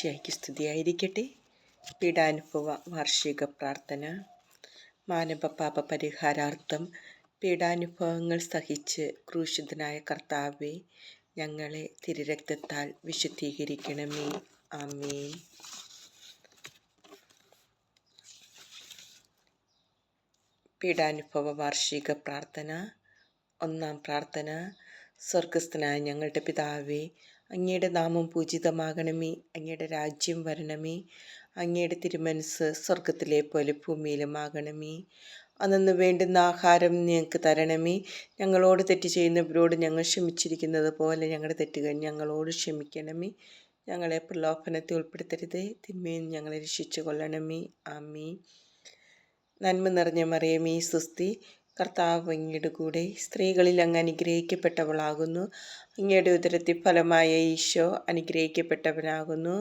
ഈശോയ്ക്ക് സ്തുതിയായിരിക്കട്ടെ. പീഡാനുഭവ വാർഷിക പ്രാർത്ഥന. മാനവപാപ പരിഹാരാർത്ഥം പീഡാനുഭവങ്ങൾ സഹിച്ച് ക്രൂശിതനായ കർത്താവെ ഞങ്ങളെ തിരുരക്തത്താൽ വിശുദ്ധീകരിക്കണമേ. ആമേൻ. പീഡാനുഭവ വാർഷിക പ്രാർത്ഥന. ഒന്നാം പ്രാർത്ഥന. സ്വർഗസ്ഥനായ ഞങ്ങളുടെ പിതാവേ അങ്ങയുടെ നാമം പൂജിതമാകണമേ. അങ്ങയുടെ രാജ്യം വരണമേ. അങ്ങയുടെ തിരുമനസ് സ്വർഗത്തിലെ പോലെ ഭൂമിയിലുമാകണമേ. അന്നു വേണ്ടുന്ന ആഹാരം ഞങ്ങൾക്ക് തരണമേ. ഞങ്ങളോട് തെറ്റ് ചെയ്യുന്നവരോട് ഞങ്ങൾ ക്ഷമിച്ചിരിക്കുന്നത് പോലെ ഞങ്ങളുടെ തെറ്റുകൾ ഞങ്ങളോട് ക്ഷമിക്കണമേ. ഞങ്ങളെ പ്രലോഭനത്തെ ഉൾപ്പെടുത്തരുതേ. തിന്മയും ഞങ്ങളെ രക്ഷിച്ചു കൊള്ളണമേ ആമീ നന്മ നിറഞ്ഞ മറിയമേ സുസ്തി. കർത്താവ് അങ്ങയുടെ കൂടെ സ്ത്രീകളിൽ അങ്ങ് അനുഗ്രഹിക്കപ്പെട്ടവളാകുന്നു. അങ്ങയുടെ ഉദരത്തിൽ ഫലമായ ഈശോ അനുഗ്രഹിക്കപ്പെട്ടവനാകുന്നു.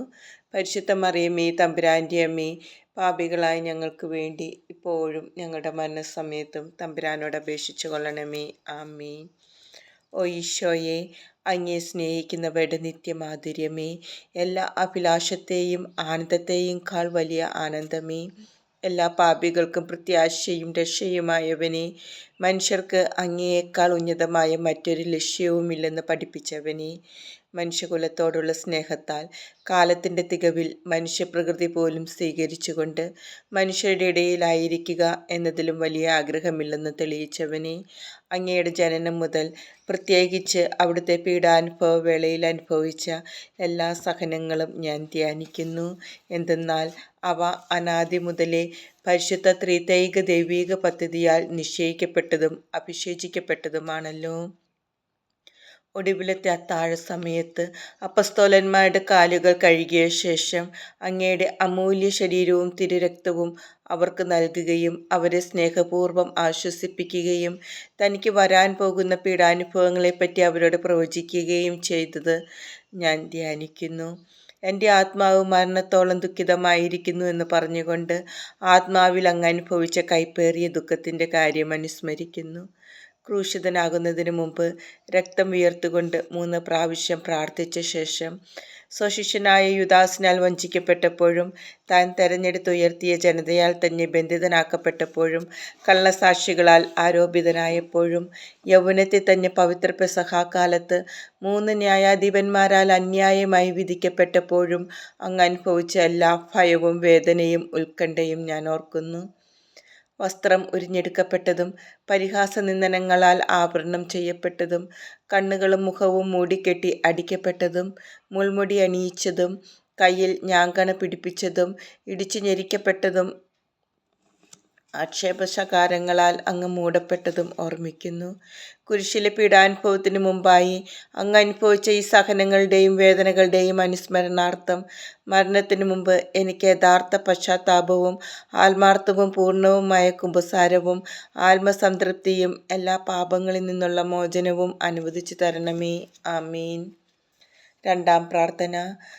പരിശുദ്ധ മറിയമ്മേ തമ്പുരാന്റെ അമ്മേ പാപികളായി ഞങ്ങൾക്ക് വേണ്ടി ഇപ്പോഴും ഞങ്ങളുടെ മരണസമയത്തും തമ്പുരാനോട് അപേക്ഷിച്ചു കൊള്ളണമേ. ആമേ ഓ ഈശോയെ അങ്ങേ സ്നേഹിക്കുന്നവരുടെ നിത്യമാധുര്യമേ എല്ലാ അഭിലാഷത്തെയും ആനന്ദത്തെയും കാൾ വലിയ ആനന്ദമേ. എല്ലാ പാപികൾക്കും പ്രത്യാശയും രക്ഷയുമായവനെ മനുഷ്യർക്ക് അങ്ങേയേക്കാൾ ഉന്നതമായ മറ്റൊരു ലക്ഷ്യവുമില്ലെന്ന് പഠിപ്പിച്ചവനെ മനുഷ്യകുലത്തോടുള്ള സ്നേഹത്താൽ കാലത്തിന്റെ തികവിൽ മനുഷ്യപ്രകൃതി പോലും സ്വീകരിച്ചുകൊണ്ട് മനുഷ്യരുടെ ഇടയിലായിരിക്കുക എന്നതിലും വലിയ ആഗ്രഹമില്ലെന്ന് തെളിയിച്ചവനെ അങ്ങയുടെ ജനനം മുതൽ പ്രത്യേകിച്ച് അവിടുത്തെ പീഡാനുഭവ വേളയിൽ അനുഭവിച്ച എല്ലാ സഹനങ്ങളും ഞാൻ ധ്യാനിക്കുന്നു. എന്തെന്നാൽ അവ അനാദി മുതലേ പരിശുദ്ധ ത്രിതൈക ദൈവീക പദ്ധതിയാൽ നിശ്ചയിക്കപ്പെട്ടതും അഭിഷേചിക്കപ്പെട്ടതുമാണല്ലോ. ഒടുവിലത്തെ അത്താഴ സമയത്ത് അപ്പസ്തോലന്മാരുടെ കാലുകൾ കഴുകിയ ശേഷം അങ്ങയുടെ അമൂല്യ ശരീരവും തിരുരക്തവും അവർക്ക് നൽകുകയും അവരെ സ്നേഹപൂർവം ആശ്വസിപ്പിക്കുകയും തനിക്ക് വരാൻ പോകുന്ന പീഡാനുഭവങ്ങളെപ്പറ്റി അവരോട് പ്രവചിക്കുകയും ചെയ്തത് ഞാൻ ധ്യാനിക്കുന്നു. എന്റെ ആത്മാവ് മരണത്തോളം ദുഃഖിതമായിരിക്കുന്നു എന്ന് പറഞ്ഞുകൊണ്ട് ആത്മാവിൽ അങ്ങനുഭവിച്ച കൈപ്പേറിയ ദുഃഖത്തിന്റെ കാര്യം അനുസ്മരിക്കുന്നു. ക്രൂശിതനാകുന്നതിന് മുമ്പ് രക്തം വിയർത്തുകൊണ്ട് മൂന്ന് പ്രാവശ്യം പ്രാർത്ഥിച്ച ശേഷം സ്വശിഷ്യനായ യുദാസിനാൽ വഞ്ചിക്കപ്പെട്ടപ്പോഴും താൻ തെരഞ്ഞെടുത്തുയർത്തിയ ജനതയാൽ തന്നെ ബന്ധിതനാക്കപ്പെട്ടപ്പോഴും കള്ളസാക്ഷികളാൽ ആരോപിതനായപ്പോഴും യൗവനത്തെ തന്നെ പവിത്ര പെസഹാക്കാലത്ത് മൂന്ന് ന്യായാധിപന്മാരാൽ അന്യായമായി വിധിക്കപ്പെട്ടപ്പോഴും അങ്ങ് അനുഭവിച്ച എല്ലാ ഭയവും വേദനയും ഉത്കണ്ഠയും ഞാൻ ഓർക്കുന്നു. വസ്ത്രം ഉരിഞ്ഞെടുക്കപ്പെട്ടതും പരിഹാസ നിന്ദനങ്ങളാൽ ആവരണം ചെയ്യപ്പെട്ടതും കണ്ണുകളും മുഖവും മൂടിക്കെട്ടി അടിക്കപ്പെട്ടതും മുൾമുടി അണിയിച്ചതും കയ്യിൽ ഞാങ്കണ പിടിപ്പിച്ചതും ഇടിച്ചു ഞെരിക്കപ്പെട്ടതും ആക്ഷേപശകാരങ്ങളാൽ അങ്ങ് മൂടപ്പെട്ടതും ഓർമ്മിക്കുന്നു. കുരിശിലെ പീഡാനുഭവത്തിന് മുമ്പായി അങ്ങ് അനുഭവിച്ച ഈ സഹനങ്ങളുടെയും വേദനകളുടെയും അനുസ്മരണാർത്ഥം മരണത്തിന് മുമ്പ് എനിക്ക് യഥാർത്ഥ പശ്ചാത്താപവും ആത്മാർത്ഥവും പൂർണവുമായ കുമ്പസാരവും ആത്മസംതൃപ്തിയും എല്ലാ പാപങ്ങളിൽ നിന്നുള്ള മോചനവും അനുവദിച്ചു തരണമേ. ആമീൻ. രണ്ടാം പ്രാർത്ഥന.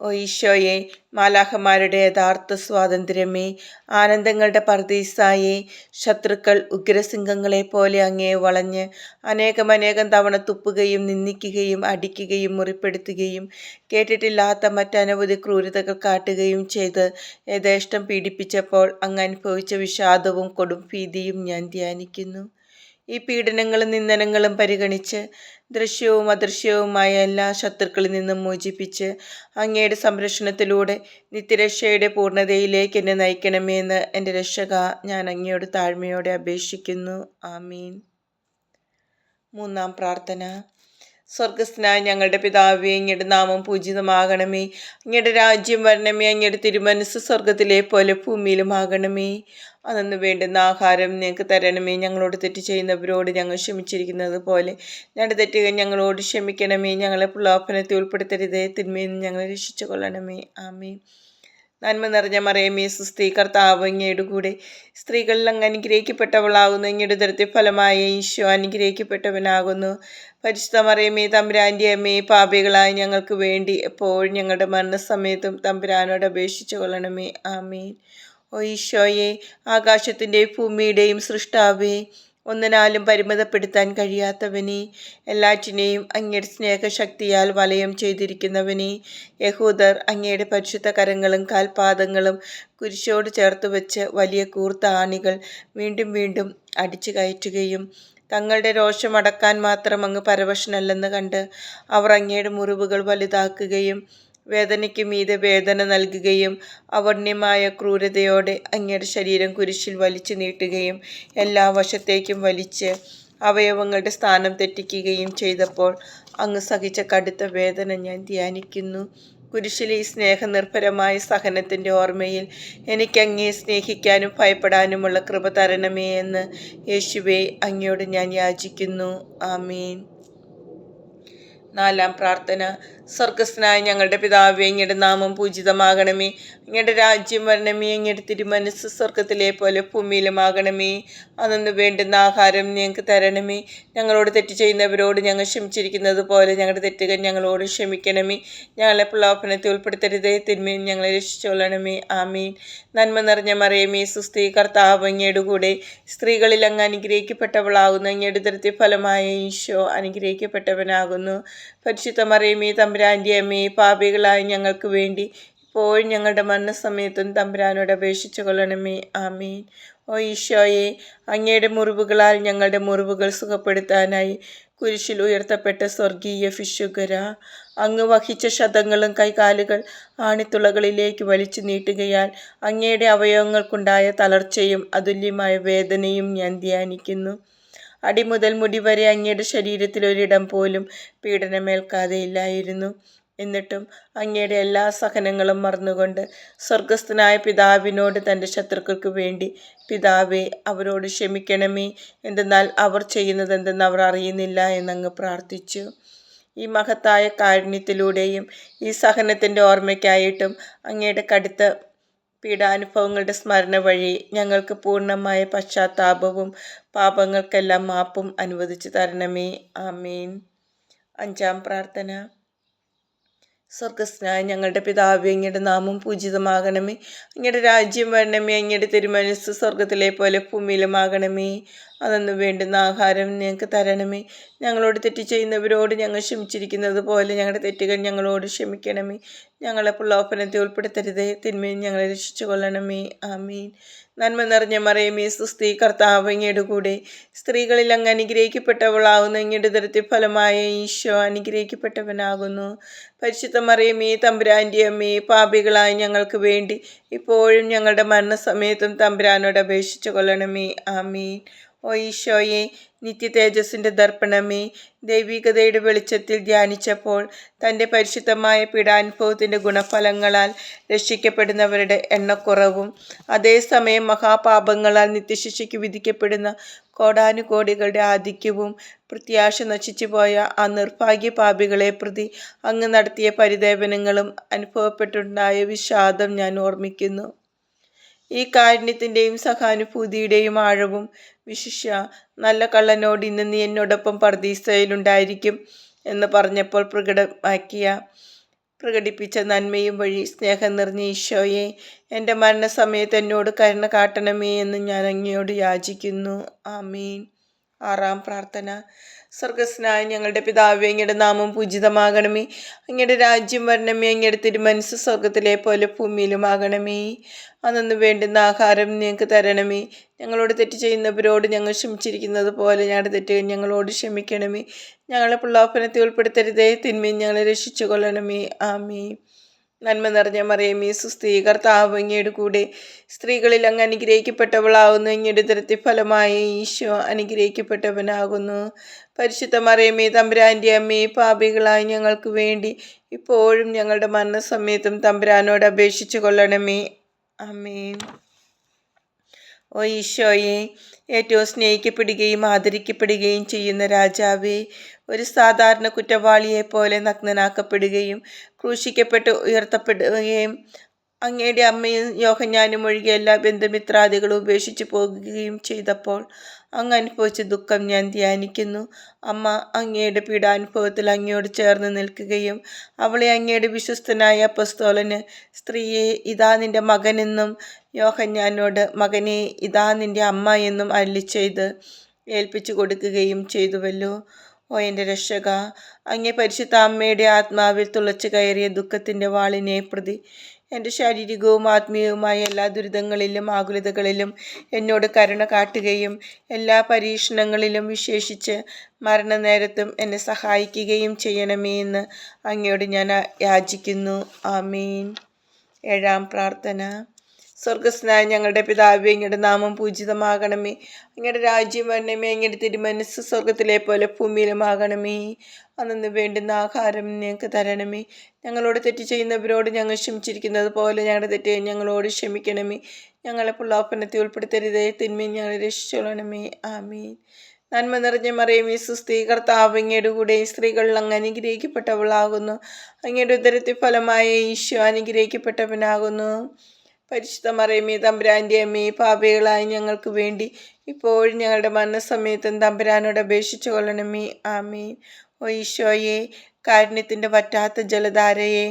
ഓ ഈശോയെ മാലാഹമാരുടെ യഥാർത്ഥ സ്വാതന്ത്ര്യമേ ആനന്ദങ്ങളുടെ പർദീസായെ ശത്രുക്കൾ ഉഗ്രസിംഹങ്ങളെ പോലെ അങ്ങേ വളഞ്ഞ് അനേകമനേകം തവണ തുപ്പുകയും നിന്ദിക്കുകയും അടിക്കുകയും മുറിപ്പെടുത്തുകയും കേട്ടിട്ടില്ലാത്ത മറ്റനവധി ക്രൂരതകൾ കാട്ടുകയും ചെയ്ത് യഥേഷ്ടം പീഡിപ്പിച്ചപ്പോൾ അങ്ങ് അനുഭവിച്ച വിഷാദവും കൊടും ഭീതിയും ഞാൻ ധ്യാനിക്കുന്നു. ഈ പീഡനങ്ങളും നിന്ദനങ്ങളും പരിഗണിച്ച് ദൃശ്യവും അദൃശ്യവുമായ എല്ലാ ശത്രുക്കളിൽ നിന്നും മോചിപ്പിച്ച് അങ്ങയുടെ സംരക്ഷണത്തിലൂടെ നിത്യരക്ഷയുടെ പൂർണതയിലേക്ക് എന്നെ നയിക്കണമേ എന്ന് എന്റെ രക്ഷക ഞാൻ അങ്ങയോട് താഴ്മയോടെ അപേക്ഷിക്കുന്നു. ആമീൻ. മൂന്നാം പ്രാർത്ഥന. സ്വർഗസ്നായ ഞങ്ങളുടെ പിതാവേ അങ്ങയുടെ നാമം പൂജിതമാകണമേ. അങ്ങയുടെ രാജ്യം വരണമേ. അങ്ങയുടെ തിരുമനസ് സ്വർഗത്തിലെ പോലെ ഭൂമിയിലുമാകണമേ. അന്നു വേണ്ടുന്ന ആഹാരം ഞങ്ങൾക്ക് തരണമേ. ഞങ്ങളോട് തെറ്റ് ചെയ്യുന്നവരോട് ഞങ്ങൾ ക്ഷമിച്ചിരിക്കുന്നത് പോലെ. ഞങ്ങളുടെ തെറ്റുകൾ ഞങ്ങളോട് ക്ഷമിക്കണമേ. ഞങ്ങളെ പുള്ളാപ്പനത്തെ ഉൾപ്പെടുത്തരുതേ. തിന്മയിൽ നിന്ന് ഞങ്ങളെ രക്ഷിച്ചു കൊള്ളണമേ ആമേ നന്മ നിറഞ്ഞ മറിയമേ സുസ്ത്രീ കർത്താവ് അങ്ങയുടെ കൂടെ. സ്ത്രീകളിൽ അങ്ങ് അനുഗ്രഹിക്കപ്പെട്ടവളാകുന്നു. അങ്ങയുടെ ദരത്തെ ഫലമായ ഈശോ അനുഗ്രഹിക്കപ്പെട്ടവനാകുന്നു. പരിശുദ്ധ മറിയമേ തമ്പുരാന്റെ അമ്മയെ പാപികളായ ഞങ്ങൾക്ക് വേണ്ടി എപ്പോഴും ഞങ്ങളുടെ മരണസമയത്തും തമ്പുരാനോട് അപേക്ഷിച്ചു കൊള്ളണമേ ആമീൻ. ഓ ഈശോയെ ആകാശത്തിന്റെ ഭൂമിയുടെയും സൃഷ്ടാവേ ഒന്നിനാലും പരിമിതപ്പെടുത്താൻ കഴിയാത്തവനെ എല്ലാറ്റിനെയും അങ്ങയുടെ സ്നേഹശക്തിയാൽ വലയം ചെയ്തിരിക്കുന്നവനെ. യഹൂദർ അങ്ങയുടെ പരിശുദ്ധ കരങ്ങളും കാൽപാദങ്ങളും കുരിശോട് ചേർത്ത് വെച്ച് വലിയ കൂർത്ത ആണികൾ വീണ്ടും വീണ്ടും അടിച്ചു കയറ്റുകയും തങ്ങളുടെ രോഷം അടക്കാൻ മാത്രം അങ്ങ് പരവശനല്ലെന്ന് കണ്ട് അവർ അങ്ങയുടെ മുറിവുകൾ വലുതാക്കുകയും വേദനയ്ക്ക് മീതെ വേദന നൽകുകയും അവർണ്യമായ ക്രൂരതയോടെ അങ്ങയുടെ ശരീരം കുരിശിൽ വലിച്ചു നീട്ടുകയും എല്ലാ വശത്തേക്കും വലിച്ച് അവയവങ്ങളുടെ സ്ഥാനം തെറ്റിക്കുകയും ചെയ്തപ്പോൾ അങ്ങ് സഹിച്ച കടുത്ത വേദന ഞാൻ ധ്യാനിക്കുന്നു. കുരിശിലെ ഈ സ്നേഹനിർഭരമായ സഹനത്തിന്റെ ഓർമ്മയിൽ എനിക്ക് അങ്ങയെ സ്നേഹിക്കാനും ഭയപ്പെടാനുമുള്ള കൃപ തരണമേ എന്ന് യേശുവെ അങ്ങയോട് ഞാൻ യാചിക്കുന്നു. ആമീൻ. നാലാം പ്രാർത്ഥന. സ്വർഗസ്നായ ഞങ്ങളുടെ പിതാവേ അങ്ങയുടെ നാമം പൂജിതമാകണമേ. അങ്ങയുടെ രാജ്യം വരണമേ. അങ്ങയുടെ തിരുമനസ് സ്വർഗത്തിലെ പോലെ ഭൂമിയിലുമാകണമേ. അന്നു വേണ്ടുന്ന ആഹാരം ഞങ്ങൾക്ക് തരണമേ. ഞങ്ങളോട് തെറ്റ് ചെയ്യുന്നവരോട് ഞങ്ങൾ ക്ഷമിച്ചിരിക്കുന്നത് പോലെ ഞങ്ങളുടെ തെറ്റുകൾ ഞങ്ങളോട് ക്ഷമിക്കണമേ. ഞങ്ങളെ പ്രലോഭനത്തെ ഉൾപ്പെടുത്തരുതേ. തിന്മയും ഞങ്ങളെ രക്ഷിച്ചോളണമേ. ആമീൻ. നന്മ നിറഞ്ഞ മറിയമേ സുസ്ത്രീ കർത്താവ് അങ്ങയുടെ കൂടെ. സ്ത്രീകളിൽ അങ്ങ് അനുഗ്രഹിക്കപ്പെട്ടവളാകുന്നു. അങ്ങയുടെ ദൃത്യഫലമായ ഈശോ അനുഗ്രഹിക്കപ്പെട്ടവനാകുന്നു. പരിശുദ്ധ മറിയമേ തമ്പുരാന്റെ അമ്മയെ പാപികളായി ഞങ്ങൾക്ക് വേണ്ടി ഇപ്പോഴും ഞങ്ങളുടെ മരണസമയത്തും തമ്പുരാനോട് അപേക്ഷിച്ചു കൊള്ളണമേ. ആമീൻ. ഓ ഈശോയെ അങ്ങയുടെ മുറിവുകളാൽ ഞങ്ങളുടെ മുറിവുകൾ സുഖപ്പെടുത്താനായി കുരിശിൽ ഉയർത്തപ്പെട്ട സ്വർഗീയ ഫിഷുഗര അങ്ങ് വഹിച്ച ശതങ്ങളും കൈകാലുകൾ ആണിത്തുളകളിലേക്ക് വലിച്ചു നീട്ടുകയാൽ അങ്ങയുടെ അവയവങ്ങൾക്കുണ്ടായ തളർച്ചയും അതുല്യമായ വേദനയും ഞാൻ ധ്യാനിക്കുന്നു. അടിമുതൽ മുടി വരെ അങ്ങയുടെ ശരീരത്തിൽ ഒരിടം പോലും പീഡനമേൽക്കാതെ ഇല്ലായിരുന്നു എന്നിട്ടും അങ്ങയുടെ എല്ലാ സഹനങ്ങളും മറന്നുകൊണ്ട് സ്വർഗസ്ഥനായ പിതാവിനോട് തന്റെ ശത്രുക്കൾക്ക് വേണ്ടി പിതാവെ അവരോട് ക്ഷമിക്കണമേ. എന്തെന്നാൽ അവർ ചെയ്യുന്നതെന്തെന്ന് അവർ അറിയുന്നില്ല എന്നങ്ങ് പ്രാർത്ഥിച്ചു. ഈ മഹത്തായ കാരുണ്യത്തിലൂടെയും ഈ സഹനത്തിന്റെ ഓർമ്മയ്ക്കായിട്ടും അങ്ങയുടെ കടുത്ത പീഡാനുഭവങ്ങളുടെ സ്മരണ വഴി ഞങ്ങൾക്ക് പൂർണമായ പശ്ചാത്താപവും പാപങ്ങൾക്കെല്ലാം മാപ്പും അനുവദിച്ചു തരണമേ. ആമീൻ. അഞ്ചാം പ്രാർത്ഥന. സ്വർഗസ്നായ ഞങ്ങളുടെ പിതാവ് അങ്ങയുടെ നാമം പൂജിതമാകണമേ. അങ്ങയുടെ രാജ്യം വരണമേ. അങ്ങയുടെ തിരുമനസ് സ്വർഗത്തിലെ പോലെ ഭൂമിയിലുമാകണമേ. അതൊന്നു വേണ്ടുന്ന ആഹാരം ഞങ്ങൾക്ക് തരണമേ. ഞങ്ങളോട് തെറ്റ് ചെയ്യുന്നവരോട് ഞങ്ങൾ ക്ഷമിച്ചിരിക്കുന്നത് പോലെ ഞങ്ങളുടെ തെറ്റുകൾ ഞങ്ങളോട് ക്ഷമിക്കണമേ. ഞങ്ങളെ പുള്ളോപ്പനത്തെ ഉൾപ്പെടുത്തരുതേ. തിന്മയും ഞങ്ങളെ രക്ഷിച്ചു കൊള്ളണമേ ആമീൻ. നന്മ നിറഞ്ഞ മറിയമേ സുസ്തി കർത്താവ് അങ്ങയുടെ കൂടെ. സ്ത്രീകളിൽ അങ്ങ് അനുഗ്രഹിക്കപ്പെട്ടവളാകുന്നു അങ്ങയുടെ ദരത്തിൽ ഫലമായ ഈശോ അനുഗ്രഹിക്കപ്പെട്ടവനാകുന്നു. പരിശുദ്ധ മറിയമേ തമ്പുരാന്റെ അമ്മേ പാപികളായ ഞങ്ങൾക്ക് വേണ്ടി ഇപ്പോഴും ഞങ്ങളുടെ മരണസമയത്തും തമ്പുരാനോട് അപേക്ഷിച്ചു കൊള്ളണമേ ആമീൻ. ഓ ഈശോയെ നിത്യ തേജസ്സിന്റെ ദർപ്പണമേ. ദൈവികതയുടെ വെളിച്ചത്തിൽ ധ്യാനിച്ചപ്പോൾ തന്റെ പരിശുദ്ധമായ പീഡാനുഭവത്തിന്റെ ഗുണഫലങ്ങളാൽ രക്ഷിക്കപ്പെടുന്നവരുടെ എണ്ണക്കുറവും അതേസമയം മഹാപാപങ്ങളാൽ നിത്യശിക്ഷയ്ക്ക് വിധിക്കപ്പെടുന്ന കോടാനുകോടികളുടെ ആധിക്യവും പ്രത്യാശ നശിച്ചുപോയ ആ നിർഭാഗ്യ പാപികളെ പ്രതി അങ്ങ് നടത്തിയ പരിദേവനങ്ങളും അനുഭവപ്പെട്ടുണ്ടായ വിഷാദം ഞാൻ ഓർമ്മിക്കുന്നു. ഈ കാരുണ്യത്തിന്റെയും സഹാനുഭൂതിയുടെയും ആഴവും വിശിഷ്യ നല്ല കള്ളനോട് ഇന്ന് നീ എന്നോടൊപ്പം പർദീസയിലുണ്ടായിരിക്കും എന്ന് പറഞ്ഞപ്പോൾ പ്രകടമാക്കിയ പ്രകടിപ്പിച്ച നന്മയും വഴി സ്നേഹം നിറഞ്ഞ ഈശോയെ എന്റെ മരണസമയത്ത് എന്നോട് കരുണ കാട്ടണമേ എന്ന് ഞാൻ അങ്ങയോട് യാചിക്കുന്നു. ആമീൻ. ആറാം പ്രാർത്ഥന. സ്വർഗസ്നായ ഞങ്ങളുടെ പിതാവേ അങ്ങയുടെ നാമം പൂജിതമാകണമേ. അങ്ങയുടെ രാജ്യം വരണമേ അങ്ങയുടെ തിരുമനസ് സ്വർഗത്തിലെ പോലെ ഭൂമിയിലുമാകണമേ. അന്നു വേണ്ടുന്ന ആഹാരം ഞങ്ങൾക്ക് തരണമേ. ഞങ്ങളോട് തെറ്റ് ചെയ്യുന്നവരോട് ഞങ്ങൾ ക്ഷമിച്ചിരിക്കുന്നത് പോലെ ഞങ്ങളുടെ തെറ്റുകൾ ഞങ്ങളോട് ക്ഷമിക്കണമേ. ഞങ്ങളെ പ്രലോഭനത്തെ ഉൾപ്പെടുത്തരുതേ തിന്മയും ഞങ്ങളെ രക്ഷിച്ചു കൊള്ളണമേ ആമേ നന്മ നിറഞ്ഞ മറിയമേ സുസ്ഥീ കർത്താവ് കൂടെ. സ്ത്രീകളിൽ അങ്ങ് അനുഗ്രഹിക്കപ്പെട്ടവളാകുന്നു അങ്ങയുടെ തരത്തിൽ ഫലമായി ഈശോ അനുഗ്രഹിക്കപ്പെട്ടവനാകുന്നു. പരിശുദ്ധ മറിയമേ തമ്പുരാന്റെ അമ്മേ പാപികളായി ഞങ്ങൾക്ക് വേണ്ടി ഇപ്പോഴും ഞങ്ങളുടെ മരണസമയത്തും തമ്പുരാനോട് അപേക്ഷിച്ചു കൊള്ളണമേ. അമ്മേ ഓ ഈശോയെ ഏറ്റവും സ്നേഹിക്കപ്പെടുകയും ആദരിക്കപ്പെടുകയും ചെയ്യുന്ന രാജാവേ ഒരു സാധാരണ കുറ്റവാളിയെ പോലെ നഗ്നനാക്കപ്പെടുകയും ക്രൂശിക്കപ്പെട്ട് ഉയർത്തപ്പെടുകയും അങ്ങയുടെ അമ്മയും യോഹഞ്ഞാനും ഒഴികെ എല്ലാ ബന്ധുമിത്രാദികളും ഉപേക്ഷിച്ചു പോകുകയും ചെയ്തപ്പോൾ അങ്ങ് അനുഭവിച്ച ദുഃഖം ഞാൻ ധ്യാനിക്കുന്നു. അമ്മ അങ്ങയുടെ പീഡാനുഭവത്തിൽ അങ്ങയോട് ചേർന്ന് നിൽക്കുകയും അവളെ അങ്ങയുടെ വിശ്വസ്തനായ അപ്പസ്തോലന് സ്ത്രീയെ ഇതാ നിന്റെ മകനെന്നും യോഹഞ്ഞാനോട് മകനെ ഇതാ നിന്റെ അമ്മ എന്നും അല്ലി ചെയ്ത് ഏൽപ്പിച്ചു കൊടുക്കുകയും ചെയ്തുവല്ലോ. ഓ എന്റെ രക്ഷക. അങ്ങേ പരിശുദ്ധ അമ്മയുടെ ആത്മാവിൽ തുളച്ചു കയറിയ ദുഃഖത്തിന്റെ വാളിനെ പ്രതി. എന്റെ ശാരീരികവും ആത്മീയവുമായ എല്ലാ ദുരിതങ്ങളിലും ആകുലതകളിലും എന്നോട് കരുണ കാട്ടുകയും എല്ലാ പരീക്ഷണങ്ങളിലും വിശേഷിച്ച് മരണനേരത്തും എന്നെ സഹായിക്കുകയും ചെയ്യണമേ എന്ന് അങ്ങയോട് ഞാൻ യാചിക്കുന്നു. ആമീൻ. ഏഴാം പ്രാർത്ഥന. സ്വർഗസ്നായ ഞങ്ങളുടെ പിതാവേ ഇങ്ങയുടെ നാമം പൂജിതമാകണമേ. ഇങ്ങയുടെ രാജ്യം വരണമേ ഇങ്ങയുടെ തിരുമനസ് സ്വർഗത്തിലെ പോലെ ഭൂമിയിലുമാകണമേ. അന്നു വേണ്ടുന്ന ആഹാരം ഞങ്ങൾക്ക് തരണമേ. ഞങ്ങളോട് തെറ്റ് ചെയ്യുന്നവരോട് ഞങ്ങൾ ക്ഷമിച്ചിരിക്കുന്നത് പോലെ ഞങ്ങളുടെ തെറ്റ് ഞങ്ങളോട് ക്ഷമിക്കണമേ. ഞങ്ങളെ പുള്ളാപ്പനത്തെ ഉൾപ്പെടുത്തരുതേ തിന്മയും ഞങ്ങളെ രക്ഷിച്ചോളണമേ. ആമീൻ. നന്മ നിറഞ്ഞ മറിയമേ സുസ്ത്രീ കർത്താവ് അങ്ങയുടെ കൂടെ സ്ത്രീകളിൽ അങ്ങ് അനുഗ്രഹിക്കപ്പെട്ടവളാകുന്നു. അങ്ങയുടെ ഉദരത്തിൽ ഫലമായ ഈശോ അനുഗ്രഹിക്കപ്പെട്ടവനാകുന്നു. പരിശുദ്ധ മറിയമ്മ തമ്പുരാന്റെ അമ്മേ പാപികളായി ഞങ്ങൾക്ക് വേണ്ടി ഇപ്പോഴും ഞങ്ങളുടെ മരണസമയത്തും തമ്പുരാനോട് അപേക്ഷിച്ചു കൊള്ളണമേ. ആമീൻ. ഓ ഈശോയെ കാരുണ്യത്തിന്റെ പറ്റാത്ത ജലധാരയെ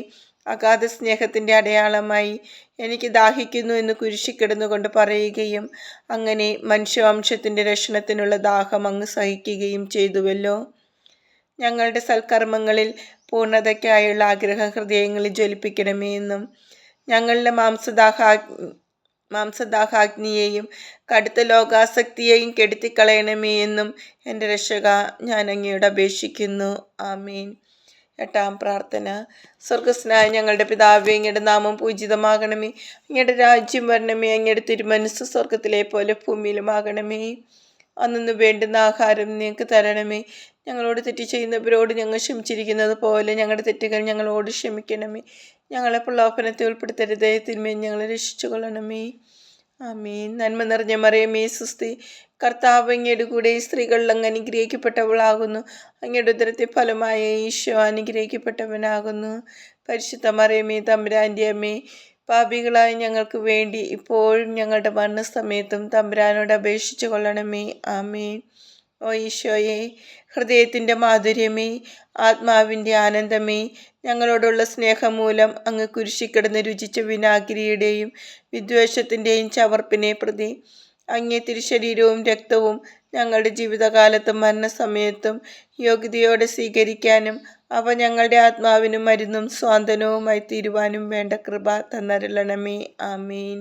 അഗാധ സ്നേഹത്തിന്റെ അടയാളമായി എനിക്ക് ദാഹിക്കുന്നു എന്ന് കുരിശിക്കിടന്നുകൊണ്ട് പറയുകയും അങ്ങനെ മനുഷ്യവംശത്തിന്റെ രക്ഷണത്തിനുള്ള ദാഹം അങ്ങ് സഹിക്കുകയും ചെയ്തുവല്ലോ. ഞങ്ങളുടെ സൽക്കർമ്മങ്ങളിൽ പൂർണതയ്ക്കായുള്ള ആഗ്രഹ ഹൃദയങ്ങളിൽ ജ്വലിപ്പിക്കണമേ എന്നും ഞങ്ങളുടെ മാംസദാഹാ മാംസദാഹാഗ്നിയെയും കടുത്ത ലോകാസക്തിയെയും കെടുത്തിക്കളയണമേ എന്നും എന്റെ രക്ഷക ഞാൻ അങ്ങയോട് അപേക്ഷിക്കുന്നു. ആമീൻ. എട്ടാം പ്രാർത്ഥന. സ്വർഗസ്നായ ഞങ്ങളുടെ പിതാവേ അങ്ങയുടെ നാമം പൂജിതമാകണമേ. അങ്ങയുടെ രാജ്യം വരണമേ. അങ്ങയുടെ തിരുമനസ് സ്വർഗത്തിലെ പോലെ ഭൂമിയിലുമാകണമേ. അന്നു വേണ്ടുന്ന ആഹാരം നിങ്ങൾക്ക് തരണമേ. ഞങ്ങളോട് തെറ്റ് ചെയ്യുന്നവരോട് ഞങ്ങൾ ക്ഷമിച്ചിരിക്കുന്നത് പോലെ ഞങ്ങളുടെ തെറ്റുകൾ ഞങ്ങളോട് ക്ഷമിക്കണമേ. ഞങ്ങളെ പ്രലോഭനത്തെ ഉൾപ്പെടുത്തരുതേ. തിന്മയും ഞങ്ങളെ രക്ഷിച്ചു കൊള്ളണമേ ആമീൻ. നന്മ നിറഞ്ഞ മറിയമേ സുസ്തി. കർത്താവ് അങ്ങയുടെ കൂടെ സ്ത്രീകളിൽ അങ്ങ് അനുഗ്രഹിക്കപ്പെട്ടവളാകുന്നു. അങ്ങയുടെ ഉദരത്തെ ഫലമായ ഈശോ അനുഗ്രഹിക്കപ്പെട്ടവനാകുന്നു. പരിശുദ്ധ മറിയമേ തമ്പുരാന്റെ അമ്മേ പാപികളായ ഞങ്ങൾക്ക് വേണ്ടി ഇപ്പോഴും ഞങ്ങളുടെ മരണ സമയത്തും തമ്പുരാനോട് അപേക്ഷിച്ചു കൊള്ളണമേ ആമേൻ. ഓ ഈശോയെ ഹൃദയത്തിന്റെ മാധുര്യമേ ആത്മാവിന്റെ ആനന്ദമേ ഞങ്ങളോടുള്ള സ്നേഹം മൂലം അങ്ങ് കുരിശിക്കിടന്ന് രുചിച്ച വിനാഗിരിയുടെയും വിദ്വേഷത്തിന്റെയും ചവർപ്പിനെ പ്രതി. അങ്ങേ തിരുശരീരവും രക്തവും ഞങ്ങളുടെ ജീവിതകാലത്തും മരണസമയത്തും യോഗ്യതയോടെ സ്വീകരിക്കാനും അവ ഞങ്ങളുടെ ആത്മാവിനും മരുന്നും സ്വാന്തനവുമായി തീരുവാനും വേണ്ട കൃപ തന്നരളണമേ. ആമീൻ.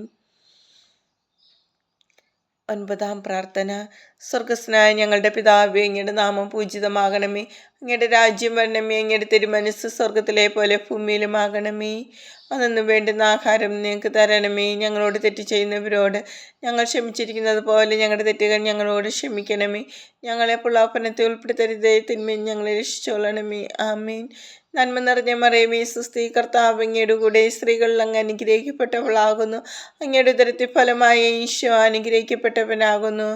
ഒൻപതാം പ്രാർത്ഥന. സ്വർഗസ്നായ ഞങ്ങളുടെ പിതാവേ അങ്ങയുടെ നാമം പൂജിതമാകണമേ. അങ്ങയുടെ രാജ്യം വരണമേ. അങ്ങയുടെ തിരുമനസ് സ്വർഗത്തിലെ പോലെ ഭൂമിയിലുമാകണമേ. അതൊന്നും വേണ്ടുന്ന ആഹാരം ഞങ്ങൾക്ക് തരണമേ. ഞങ്ങളോട് തെറ്റ് ചെയ്യുന്നവരോട് ഞങ്ങൾ ക്ഷമിച്ചിരിക്കുന്നത് പോലെ ഞങ്ങളുടെ തെറ്റുകൾ ഞങ്ങളോട് ക്ഷമിക്കണമേ. ഞങ്ങളെ പുള്ളാപ്പനത്തെ ഉൾപ്പെടുത്തരുതേ. തിന്മയും ഞങ്ങളെ രക്ഷിച്ചോളണമേ. ആമീൻ. നന്മ നിറഞ്ഞ മറിയമേ സുസ്തി കർത്താവ് അങ്ങയുടെ കൂടെ സ്ത്രീകളിൽ അങ്ങ് അനുഗ്രഹിക്കപ്പെട്ടവളാകുന്നു. അങ്ങയുടെ ഉദരത്തിൽ ഫലമായ ഈശോ അനുഗ്രഹിക്കപ്പെട്ടവനാകുന്നു.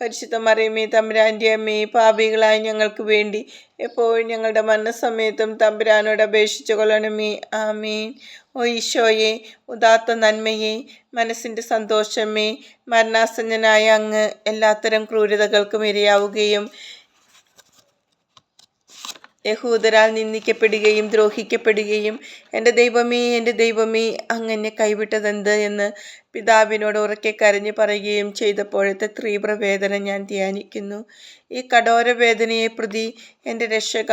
പരിശുദ്ധ മറിയമേ തമ്പുരാന്റെ അമ്മേ പാപികളായ ഞങ്ങൾക്ക് വേണ്ടി എപ്പോഴും ഞങ്ങളുടെ മരണസമയത്തും തമ്പുരാനോട് അപേക്ഷിച്ചു കൊള്ളണമേ. ആമീൻ. ഓ ഈശോയെ ഉദാത്ത നന്മയെ മനസ്സിന്റെ സന്തോഷമേ മരണാസന്നനായ അങ്ങ് എല്ലാത്തരം ക്രൂരതകൾക്കും ഇരയാവുകയും യഹൂദരാൽ നിന്ദിക്കപ്പെടുകയും ദ്രോഹിക്കപ്പെടുകയും എന്റെ ദൈവമേ എന്റെ ദൈവമേ അങ്ങനെ കൈവിട്ടതെന്ത് എന്ന് പിതാവിനോട് ഉറക്കെ കരഞ്ഞു പറയുകയും ചെയ്തപ്പോഴത്തെ തീവ്രവേദന ഞാൻ ധ്യാനിക്കുന്നു. ഈ കഠോര വേദനയെ പ്രതി എന്റെ രക്ഷക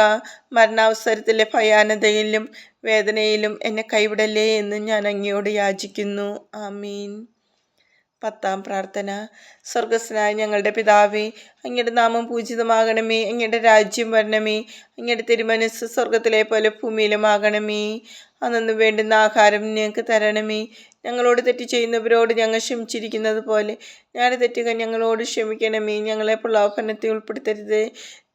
മരണാവസരത്തിലെ ഭയാനതയിലും വേദനയിലും എന്നെ കൈവിടല്ലേ എന്ന് ഞാൻ അങ്ങയോട് യാചിക്കുന്നു. ആമീൻ. പത്താം പ്രാർത്ഥന. സ്വർഗസ്നായ ഞങ്ങളുടെ പിതാവേ അങ്ങയുടെ നാമം പൂജിതമാകണമേ അങ്ങയുടെ രാജ്യം വരണമേ അങ്ങയുടെ തിരുമനസ് സ്വർഗത്തിലെ പോലെ ഭൂമിയിലുമാകണമേ. അന്നു വേണ്ടുന്ന ആഹാരം ഞങ്ങൾക്ക് തരണമേ. ഞങ്ങളോട് തെറ്റ് ചെയ്യുന്നവരോട് ഞങ്ങൾ ക്ഷമിച്ചിരിക്കുന്നത് പോലെ ഞങ്ങളുടെ തെറ്റുകൾ ഞങ്ങളോട് ക്ഷമിക്കണമേ. ഞങ്ങളെ പ്രലോഭനത്തെ ഉൾപ്പെടുത്തരുത്.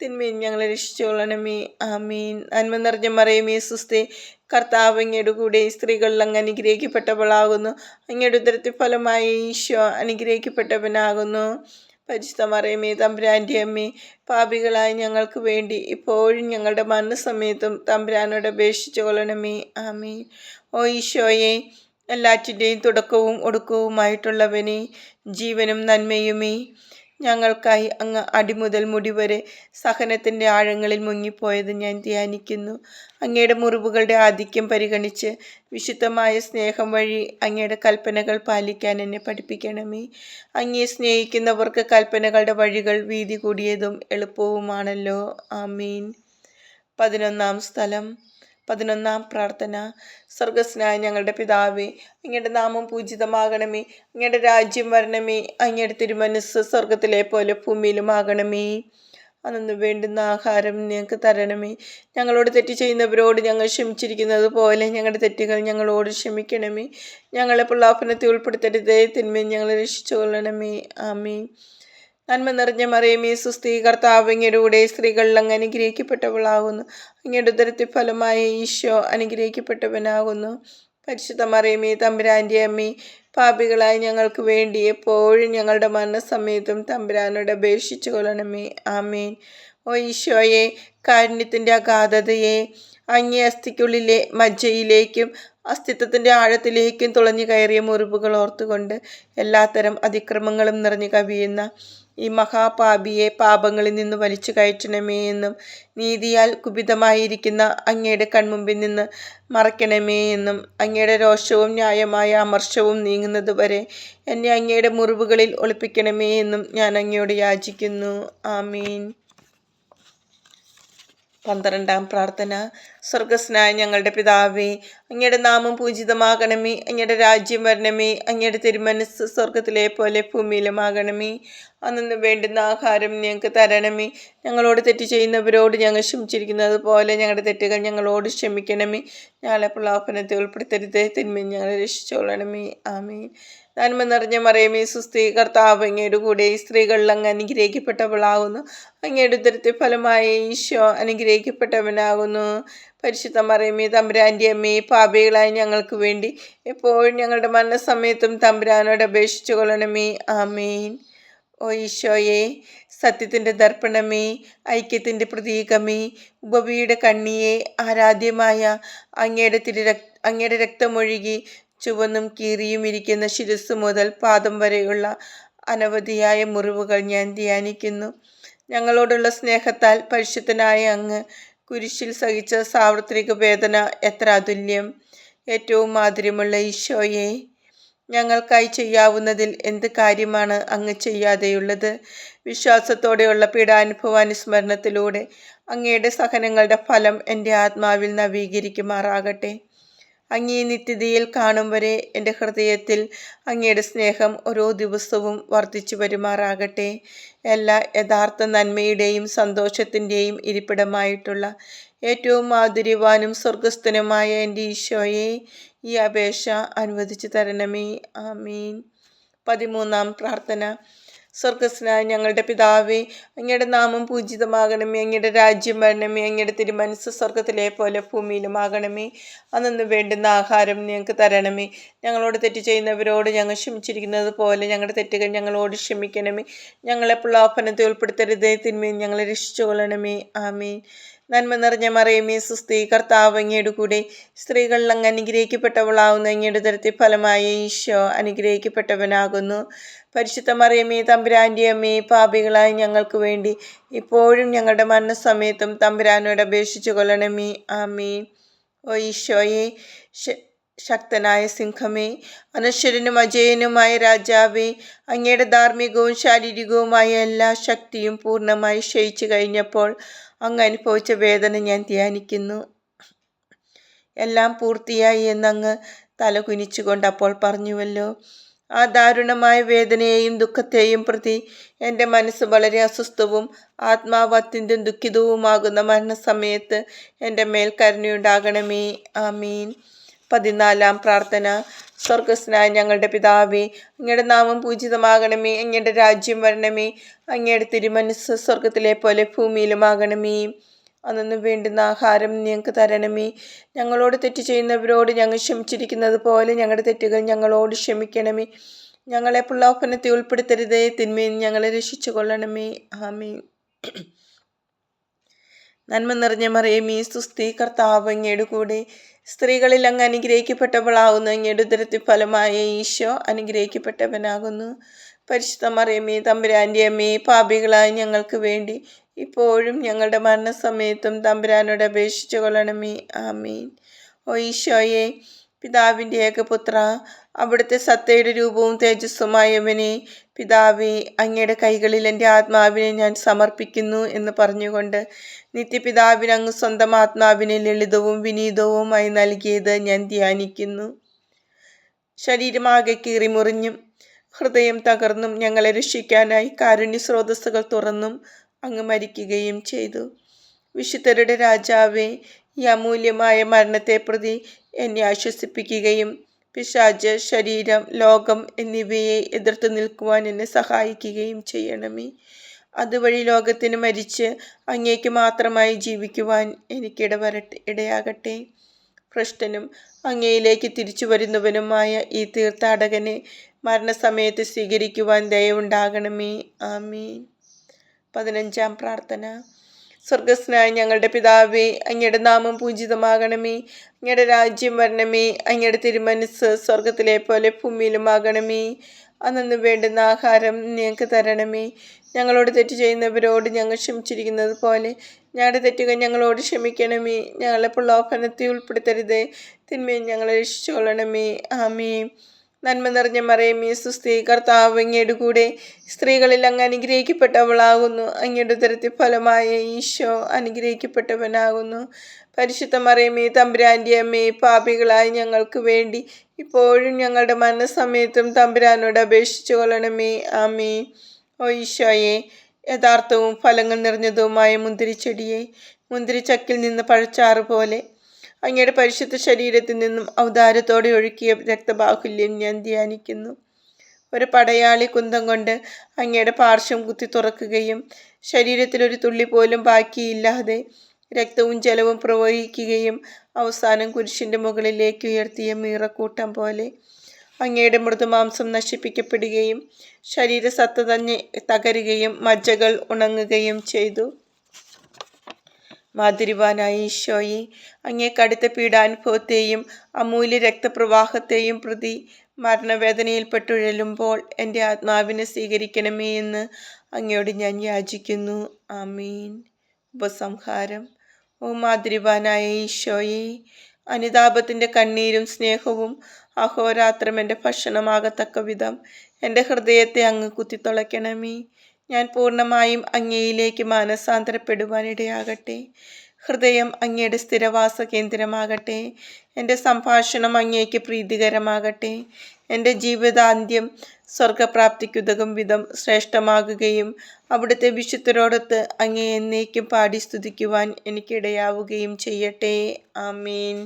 തിന്മയും ഞങ്ങളെ രക്ഷിച്ചുകൊള്ളണമേ. ആമീൻ. നന്മ നിറഞ്ഞ മറയമേ സുസ്തേ കർത്താവ് അങ്ങയുടെ കൂടെ സ്ത്രീകളിൽ അങ്ങ് അനുഗ്രഹിക്കപ്പെട്ടവളാകുന്നു. അങ്ങയുടെ ഉദരത്തിൽ ഫലമായി ഈശോ അനുഗ്രഹിക്കപ്പെട്ടവനാകുന്നു. പരിശുദ്ധ മറിയമ്മേ തമ്പുരാന്റെ അമ്മേ പാപികളായ ഞങ്ങൾക്ക് വേണ്ടി ഇപ്പോഴും ഞങ്ങളുടെ മരണ സമയത്തും തമ്പുരാനോട് അപേക്ഷിച്ചു കൊള്ളണമേ. ആമേ ഓ ഈശോയെ എല്ലാറ്റിന്റെയും തുടക്കവും ഒടുക്കവുമായിട്ടുള്ളവനെ ജീവനും നന്മയുമേ. ഞങ്ങൾക്കായി അങ്ങ് അടിമുതൽ മുടിവരെ സഹനത്തിന്റെ ആഴങ്ങളിൽ മുങ്ങിപ്പോയത് ഞാൻ ധ്യാനിക്കുന്നു. അങ്ങയുടെ മുറിവുകളുടെ ആധിക്യം പരിഗണിച്ച് വിശുദ്ധമായ സ്നേഹം വഴി അങ്ങയുടെ കൽപ്പനകൾ പാലിക്കാൻ എന്നെ പഠിപ്പിക്കണമേ. അങ്ങയെ സ്നേഹിക്കുന്നവർക്ക് കൽപ്പനകളുടെ വഴികൾ വീതി കൂടിയതും എളുപ്പവുമാണല്ലോ. ആമീൻ. പതിനൊന്നാം സ്ഥലം. പതിനൊന്നാം പ്രാർത്ഥന. സ്വർഗസ്നായ ഞങ്ങളുടെ പിതാവേ അങ്ങയുടെ നാമം പൂജിതമാകണമേ. അങ്ങയുടെ രാജ്യം വരണമേ. അങ്ങയുടെ തിരുമനസ് സ്വർഗത്തിലെ പോലെ ഭൂമിയിലുമാകണമേ. അന്നു വേണ്ടുന്ന ആഹാരം ഞങ്ങൾക്ക് തരണമേ. ഞങ്ങളോട് തെറ്റ് ചെയ്യുന്നവരോട് ഞങ്ങൾ ക്ഷമിച്ചിരിക്കുന്നത് പോലെ ഞങ്ങളുടെ തെറ്റുകൾ ഞങ്ങളോട് ക്ഷമിക്കണമേ. ഞങ്ങളെ പിള്ളാഫനത്തെ ഉൾപ്പെടുത്തരുതേ. തിന്മയും ഞങ്ങളെ രക്ഷിച്ചു കൊള്ളണമേ ആമേ നന്മ നിറഞ്ഞ മറിയമേ സുസ്ഥീ കർത്താവ് ഇങ്ങയുടെ സ്ത്രീകളിൽ അങ്ങ് അനുഗ്രഹിക്കപ്പെട്ടവളാകുന്നു. അങ്ങയുടെ ഉദരത്തിൽ ഫലമായ ഈശോ അനുഗ്രഹിക്കപ്പെട്ടവനാകുന്നു. പരിശുദ്ധ മറിയമേ തമ്പുരാന്റെ അമ്മി പാപികളായി ഞങ്ങൾക്ക് വേണ്ടി എപ്പോഴും ഞങ്ങളുടെ മരണസമയത്തും തമ്പുരാനോട് അപേക്ഷിച്ചു കൊള്ളണമേ. ആമേൻ. ഓ ഈശോയെ കാരുണ്യത്തിന്റെ അഗാധതയെ അങ്ങേ അസ്ഥിക്കുള്ളിലെ മജ്ജയിലേക്കും അസ്തിത്വത്തിന്റെ ആഴത്തിലേക്കും തുളഞ്ഞു കയറിയ മുറിവുകൾ ഓർത്തുകൊണ്ട് എല്ലാത്തരം അതിക്രമങ്ങളും നിറഞ്ഞു കവിയുന്ന ഈ മഹാപാപിയെ പാപങ്ങളിൽ നിന്ന് വലിച്ചു കയറ്റണമേ എന്നും നീതിയാൽ കുപിതമായിരിക്കുന്ന അങ്ങയുടെ കൺമുമ്പിൽ നിന്ന് മറയ്ക്കണമേ എന്നും അങ്ങയുടെ രോഷവും ന്യായമായ അമർഷവും നീങ്ങുന്നത് വരെ എന്നെ അങ്ങയുടെ മുറിവുകളിൽ ഒളിപ്പിക്കണമേ എന്നും ഞാൻ അങ്ങയോട് യാചിക്കുന്നു. ആമീൻ. പന്ത്രണ്ടാം പ്രാർത്ഥന. സ്വർഗസ്നായ ഞങ്ങളുടെ പിതാവേ അങ്ങയുടെ നാമം പൂജിതമാകണമേ അങ്ങയുടെ രാജ്യം വരണമേ അങ്ങയുടെ തിരുമനസ് സ്വർഗത്തിലെ പോലെ ഭൂമിയിലുമാകണമേ. അന്നു വേണ്ടുന്ന ആഹാരം ഞങ്ങൾക്ക് തരണമേ. ഞങ്ങളോട് തെറ്റ് ചെയ്യുന്നവരോട് ഞങ്ങൾ ക്ഷമിച്ചിരിക്കുന്നത് പോലെ ഞങ്ങളുടെ തെറ്റുകൾ ഞങ്ങളോട് ക്ഷമിക്കണമേ. ഞങ്ങളെ പ്രലോഭനത്തെ ഉൾപ്പെടുത്തരുത്. തിന്മയും ഞങ്ങളെ രക്ഷിച്ചോളണമേ. ആമേ നന്മ നിറഞ്ഞ മറിയമേ സുസ്ത്രീ കർത്താവ് അങ്ങയുടെ കൂടെ സ്ത്രീകളിൽ അങ്ങ് അനുഗ്രഹിക്കപ്പെട്ടവളാകുന്നു. അങ്ങയുടെ ഉദരത്തെ ഫലമായ ഈശോ അനുഗ്രഹിക്കപ്പെട്ടവനാകുന്നു. പരിശുദ്ധ മറിയമേ തമ്പുരാന്റെ അമ്മയെ പാപികളായി ഞങ്ങൾക്ക് വേണ്ടി എപ്പോഴും ഞങ്ങളുടെ മരണസമയത്തും തമ്പുരാനോട് അപേക്ഷിച്ചു കൊള്ളണമേ. ആമേൻ. ഓ ഈശോയെ സത്യത്തിന്റെ ദർപ്പണമേ ഐക്യത്തിന്റെ പ്രതീകമേ ഉപവിയുടെ കണ്ണിയെ ആരാധ്യമായ അങ്ങയുടെ തിരു അങ്ങയുടെ രക്തമൊഴുകി ചുവന്നും കീറിയും ഇരിക്കുന്ന ശിരസ് മുതൽ പാദം വരെയുള്ള അനവധിയായ മുറിവുകൾ ഞാൻ ധ്യാനിക്കുന്നു. ഞങ്ങളോടുള്ള സ്നേഹത്താൽ പരിശുദ്ധനായ അങ്ങ് കുരിശിൽ സഹിച്ച സാർവത്രിക വേദന എത്ര അതുല്യം. ഏറ്റവും മാധുര്യമുള്ള ഈശോയെ ഞങ്ങൾക്കായി ചെയ്യാവുന്നതിൽ എന്ത് കാര്യമാണ് അങ്ങ് ചെയ്യാതെയുള്ളത്? വിശ്വാസത്തോടെയുള്ള പീഡാനുഭവാനുസ്മരണത്തിലൂടെ അങ്ങയുടെ സഹനങ്ങളുടെ ഫലം എന്റെ ആത്മാവിൽ നവീകരിക്കുമാറാകട്ടെ. അങ്ങേ നിത്യതയിൽ കാണും വരെ എന്റെ ഹൃദയത്തിൽ അങ്ങയുടെ സ്നേഹം ഓരോ ദിവസവും വർദ്ധിച്ചു വരുമാറാകട്ടെ. എല്ലാ യഥാർത്ഥ നന്മയുടെയും സന്തോഷത്തിന്റെയും ഇരിപ്പിടമായിട്ടുള്ള ഏറ്റവും മാധുര്യവാനും സ്വർഗസ്ഥനുമായ എന്റെ ഈശോയെ ഈ അപേക്ഷ അനുവദിച്ചു തരണമേ. ആമീൻ. പതിമൂന്നാം പ്രാർത്ഥന. സ്വർഗസ്നായ ഞങ്ങളുടെ പിതാവേ അങ്ങയുടെ നാമം പൂജിതമാകണമേ അങ്ങയുടെ രാജ്യം വരണമേ അങ്ങയുടെ തിരുമനസ് സ്വർഗത്തിലെ പോലെ ഭൂമിയിലുമാകണമേ. അന്നു വേണ്ടുന്ന ആഹാരം ഞങ്ങൾക്ക് തരണമേ. ഞങ്ങളോട് തെറ്റ് ചെയ്യുന്നവരോട് ഞങ്ങൾ ക്ഷമിച്ചിരിക്കുന്നത് പോലെ ഞങ്ങളുടെ തെറ്റുകൾ ഞങ്ങളോട് ക്ഷമിക്കണമേ. ഞങ്ങളെ പ്രലോഭനത്തെ ഉൾപ്പെടുത്തരുതേ തിന്മയും ഞങ്ങളെ രക്ഷിച്ചു കൊള്ളണമേ നന്മ നിറഞ്ഞ മറിയമേ സുസ്തി കർത്താവ് അങ്ങയുടെ കൂടെ. സ്ത്രീകളിൽ അങ്ങ് അനുഗ്രഹിക്കപ്പെട്ടവളാവുന്ന അങ്ങയുടെ തരത്തിൽ ഫലമായ ഈശോ അനുഗ്രഹിക്കപ്പെട്ടവനാകുന്നു. പരിശുദ്ധ മറിയമ്മേ തമ്പുരാന്റെ അമ്മേ പാപികളായി ഞങ്ങൾക്ക് വേണ്ടി ഇപ്പോഴും ഞങ്ങളുടെ മരണസമയത്തും തമ്പുരാനോട് അപേക്ഷിച്ചു കൊള്ളണമേ. ആമേ ഓ ഈശോയെ ശക്തനായ സിംഹമേ അനശ്വരനും അജയനുമായ രാജാവേ അങ്ങയുടെ ധാർമ്മികവും ശാരീരികവുമായ എല്ലാ ശക്തിയും പൂർണമായി ക്ഷയിച്ചു കഴിഞ്ഞപ്പോൾ അങ്ങ് അനുഭവിച്ച വേദന ഞാൻ ധ്യാനിക്കുന്നു. എല്ലാം പൂർത്തിയായി എന്നങ്ങ് തല കുനിച്ചുകൊണ്ട് അപ്പോൾ പറഞ്ഞുവല്ലോ. ആ ദാരുണമായ വേദനയെയും ദുഃഖത്തെയും പ്രതി എന്റെ മനസ്സ് വളരെ അസ്വസ്ഥവും ആത്മാവ് അത്യന്തം ദുഃഖിതവുമാകുന്ന മരണസമയത്ത് എന്റെ മേൽ കരുണയുണ്ടാകണമേ. ആമീൻ. പതിനാലാം പ്രാർത്ഥന. സ്വർഗസ്നായ ഞങ്ങളുടെ പിതാവേ അങ്ങയുടെ നാമം പൂജിതമാകണമേ. അങ്ങയുടെ രാജ്യം വരണമേ. അങ്ങയുടെ തിരുമനസ് സ്വർഗത്തിലെ പോലെ ഭൂമിയിലുമാകണമേ. അന്നു വേണ്ടുന്ന ആഹാരം ഞങ്ങൾക്ക് തരണമേ. ഞങ്ങളോട് തെറ്റ് ചെയ്യുന്നവരോട് ഞങ്ങൾ ക്ഷമിച്ചിരിക്കുന്നത് പോലെ ഞങ്ങളുടെ തെറ്റുകൾ ഞങ്ങളോട് ക്ഷമിക്കണമേ. ഞങ്ങളെ പുള്ളോപ്പനത്തെ ഉൾപ്പെടുത്തരുതേ. തിന്മയിൽ ഞങ്ങളെ രക്ഷിച്ചു കൊള്ളണമേ ആമേ നന്മ നിറഞ്ഞ മറിയമേ സുസ്തി കർത്താവ് അങ്ങയുടെ കൂടെ. സ്ത്രീകളിൽ അങ്ങ് അനുഗ്രഹിക്കപ്പെട്ടവളാകുന്നു അങ്ങയുടെ ഉദരത്തിൽ ഫലമായ ഈശോ അനുഗ്രഹിക്കപ്പെട്ടവനാകുന്നു. പരിശുദ്ധ മറിയമ്മേ തമ്പുരാന്റെ അമ്മേ പാപികളായ ഞങ്ങൾക്ക് വേണ്ടി ഇപ്പോഴും ഞങ്ങളുടെ മരണസമയത്തും തമ്പുരാനോട് അപേക്ഷിച്ചു കൊള്ളണമേ. ആമീൻ. ഓ ഈശോയെ പിതാവിന്റെ ഏകപുത്ര അവിടുത്തെ സത്തയുടെ രൂപവും തേജസ്സുമായവനെ പിതാവെ അങ്ങയുടെ കൈകളിൽ എന്റെ ആത്മാവിനെ ഞാൻ സമർപ്പിക്കുന്നു എന്ന് പറഞ്ഞുകൊണ്ട് നിത്യപിതാവിന് അങ്ങ് സ്വന്തം ആത്മാവിനെ ലളിതവും വിനീതവുമായി നൽകിയത് ഞാൻ ധ്യാനിക്കുന്നു. ശരീരമാകെ കീറിമുറിഞ്ഞും ഹൃദയം തകർന്നും ഞങ്ങളെ രക്ഷിക്കാനായി കാരുണ്യ സ്രോതസ്സുകൾ തുറന്നും അങ്ങ് മരിക്കുകയും ചെയ്തു. വിശുദ്ധരുടെ രാജാവെ ഈ അമൂല്യമായ മരണത്തെ പ്രതി എന്നെ ആശ്വസിപ്പിക്കുകയും പിശാജ് ശരീരം ലോകം എന്നിവയെ എതിർത്ത് നിൽക്കുവാൻ എന്നെ സഹായിക്കുകയും ചെയ്യണമേ. അതുവഴി ലോകത്തിന് മരിച്ച് അങ്ങേക്ക് മാത്രമായി ജീവിക്കുവാൻ എനിക്കിടവരട്ടെ ഇടയാകട്ടെ. ഭ്രഷ്ടനും അങ്ങയിലേക്ക് തിരിച്ചു വരുന്നവനുമായ ഈ തീർത്ഥാടകനെ മരണസമയത്ത് സ്വീകരിക്കുവാൻ ദയവുണ്ടാകണമേ. ആമീൻ. പതിനഞ്ചാം പ്രാർത്ഥന. സ്വർഗസ്നായ ഞങ്ങളുടെ പിതാവേ അങ്ങയുടെ നാമം പൂജിതമാകണമേ. അങ്ങയുടെ രാജ്യം വരണമേ. അങ്ങയുടെ തിരുമനസ് സ്വർഗത്തിലെ പോലെ ഭൂമിയിലുമാകണമേ. അന്നു വേണ്ടുന്ന ആഹാരം ഞങ്ങൾക്ക് തരണമേ. ഞങ്ങളോട് തെറ്റ് ചെയ്യുന്നവരോട് ഞങ്ങൾ ക്ഷമിച്ചിരിക്കുന്നത് പോലെ ഞങ്ങളുടെ തെറ്റുകൾ ഞങ്ങളോട് ക്ഷമിക്കണമേ. ഞങ്ങളെ പ്രലോഭനത്തിൽ ഉൾപ്പെടുത്തരുതേ. തിന്മയും ഞങ്ങളെ രക്ഷിച്ചുകൊള്ളണമേ. ആമേ നന്മ നിറഞ്ഞ മറിയമേ സുസ്തി കർത്താവ് അങ്ങയുടെ കൂടെ സ്ത്രീകളിൽ അങ്ങ് അനുഗ്രഹിക്കപ്പെട്ടവളാകുന്നു. അങ്ങയുടെ ഉദരത്തിൽ ഫലമായ ഈശോ അനുഗ്രഹിക്കപ്പെട്ടവനാകുന്നു. പരിശുദ്ധ മറിയമേ തമ്പുരാന്റെ അമ്മേ പാപികളായി ഞങ്ങൾക്ക് വേണ്ടി ഇപ്പോഴും ഞങ്ങളുടെ മനസ്സമയത്തും തമ്പുരാനോട് അപേക്ഷിച്ചു കൊള്ളണമേ. ആമേ ഓ ഈശോയെ യഥാർത്ഥവും ഫലങ്ങൾ നിറഞ്ഞതുമായ മുന്തിരിച്ചെടിയെ മുന്തിരിച്ചക്കിൽ നിന്ന് പഴച്ചാറ് പോലെ അങ്ങയുടെ പരിശുദ്ധ ശരീരത്തിൽ നിന്നും ഔദാരത്തോടെ ഒഴുക്കിയ രക്തബാഹുല്യം ഞാൻ ധ്യാനിക്കുന്നു. ഒരു പടയാളി കുന്തം കൊണ്ട് അങ്ങയുടെ പാർശ്വം കുത്തി തുറക്കുകയും ശരീരത്തിൽ ഒരു തുള്ളി പോലും ബാക്കിയില്ലാതെ രക്തവും ജലവും പ്രവഹിക്കുകയും അവസാനം കുരിശിന്റെ മുകളിലേക്ക് ഉയർത്തിയ മീറക്കൂട്ടം പോലെ അങ്ങയുടെ മൃദുമാംസം നശിപ്പിക്കപ്പെടുകയും ശരീരസത്ത തന്നെ തകരുകയും മജ്ജകൾ ഉണങ്ങുകയും ചെയ്തു. മാതിരിവാനായ ഈശോയെ. അങ്ങേ കടുത്ത പീഡാനുഭവത്തെയും അമൂല്യ രക്തപ്രവാഹത്തെയും പ്രതി മരണവേദനയിൽപ്പെട്ടുഴലുമ്പോൾ എന്റെ ആത്മാവിനെ സ്വീകരിക്കണമേ എന്ന് അങ്ങയോട് ഞാൻ യാചിക്കുന്നു. ആമീൻ. ഉപസംഹാരം. ഓ മാതിരിവാനായ ഈശോയെ അനുതാപത്തിന്റെ കണ്ണീരും സ്നേഹവും അഹോരാത്രം എന്റെ ഭക്ഷണമാകത്തക്ക വിധം എന്റെ ഹൃദയത്തെ അങ്ങ് കുത്തിത്തുളയ്ക്കണമേ. ഞാൻ പൂർണമായും അങ്ങയിലേക്ക് മാനസാന്തരപ്പെടുവാനിടയാകട്ടെ. ഹൃദയം അങ്ങയുടെ സ്ഥിരവാസ കേന്ദ്രമാകട്ടെ എന്റെ സംഭാഷണം അങ്ങേക്ക് പ്രീതികരമാകട്ടെ. എന്റെ ജീവിതാന്ത്യം സ്വർഗപ്രാപ്തിക്കുതകും വിധം ശ്രേഷ്ഠമാകുകയും അവിടുത്തെ വിശുദ്ധരോടൊത്ത് അങ്ങേ എന്നേക്കും പാടി സ്തുതിക്കുവാൻ എനിക്കിടയാവുകയും ചെയ്യട്ടെ. ആമീൻ.